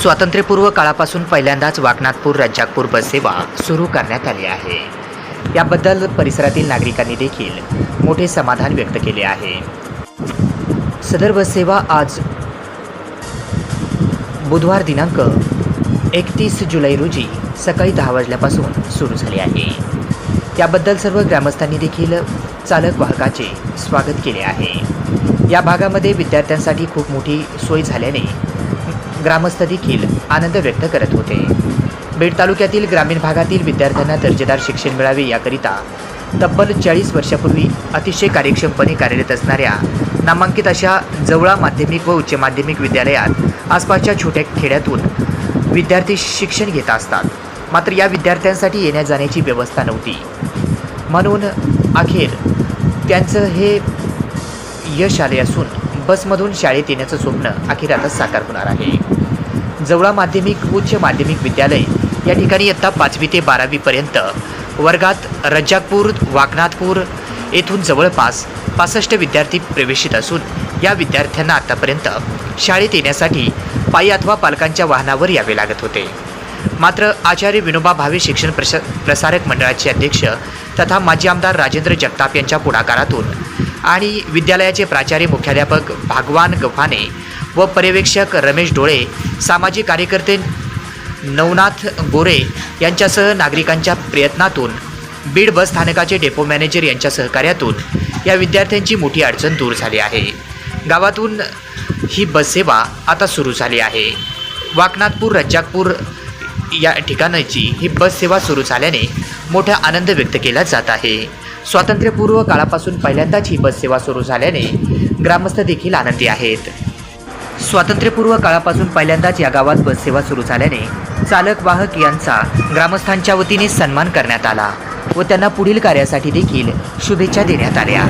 स्वातंत्र्यपूर्व काळापासून पहिल्यांदाच वाकनाथपूर रज्जाकपूर बससेवा सुरू करण्यात आली आहे. याबद्दल परिसरातील नागरिकांनी देखील मोठे समाधान व्यक्त केले आहे. सदर बससेवा आज बुधवार दिनांक एकतीस जुलै रोजी सकाळी दहा वाजल्यापासून सुरू झाली आहे. याबद्दल सर्व ग्रामस्थांनी देखील चालक वाहकाचे स्वागत केले आहे. या भागामध्ये विद्यार्थ्यांसाठी खूप मोठी सोय झाल्याने ग्रामस्थ देखील आनंद व्यक्त करत होते. बीड तालुक्यातील ग्रामीण भागातील विद्यार्थ्यांना दर्जेदार शिक्षण मिळावे याकरिता तब्बल चाळीस वर्षापूर्वी अतिशय कार्यक्षमपणे कार्यरत असणाऱ्या नामांकित अशा जवळा माध्यमिक व उच्च माध्यमिक विद्यालयात आसपासच्या छोट्या खेड्यातून विद्यार्थी शिक्षण घेत असतात. मात्र या विद्यार्थ्यांसाठी येण्या जाण्याची व्यवस्था नव्हती. म्हणून अखेर त्यांचं हे यश आले असून बसमधून शाळेत येण्याचं स्वप्न अखेर आता साकार होणार आहे. जवळा माध्यमिक उच्च माध्यमिक विद्यालय या ठिकाणी इयत्ता पाचवी ते बारावीपर्यंत वर्गात रज्जाकपूर वाकनाथपूर येथून जवळपास पासष्ट विद्यार्थी प्रवेशित असून या विद्यार्थ्यांना आतापर्यंत शाळेत येण्यासाठी पायी अथवा पालकांच्या वाहनावर यावे लागत होते. मात्र आचार्य विनोबा भावे शिक्षण प्रसा प्रसारक मंडळाचे अध्यक्ष तथा माजी आमदार राजेंद्र जगताप यांच्या पुढाकारातून आणि विद्यालयाचे प्राचार्य मुख्याध्यापक भागवान गव्हाणे व पर्यवेक्षक रमेश डोळे सामाजिक कार्यकर्ते नवनाथ गोरे यांच्यासह नागरिकांच्या प्रयत्नातून बीड बस स्थानकाचे डेपो मॅनेजर यांच्या सहकार्यातून या विद्यार्थ्यांची मोठी अडचण दूर झाली आहे. गावातून ही बससेवा आता सुरू झाली आहे. वाकनाथपूर रज्जाकपूर या ठिकाणाची ही बस सेवा सुरू झाल्याने मोठा आनंद व्यक्त केला जात आहे. स्वातंत्र्यपूर्व काळापासून पहिल्यांदाच ही बससेवा सुरू झाल्याने ग्रामस्थ देखील आनंदी आहेत. स्वातंत्र्यपूर्व काळापासून पहिल्यांदाच या गावात बससेवा सुरू झाल्याने चालक वाहक यांचा ग्रामस्थांच्या वतीने सन्मान करण्यात आला व त्यांना पुढील कार्यासाठी देखील शुभेच्छा देण्यात आल्या.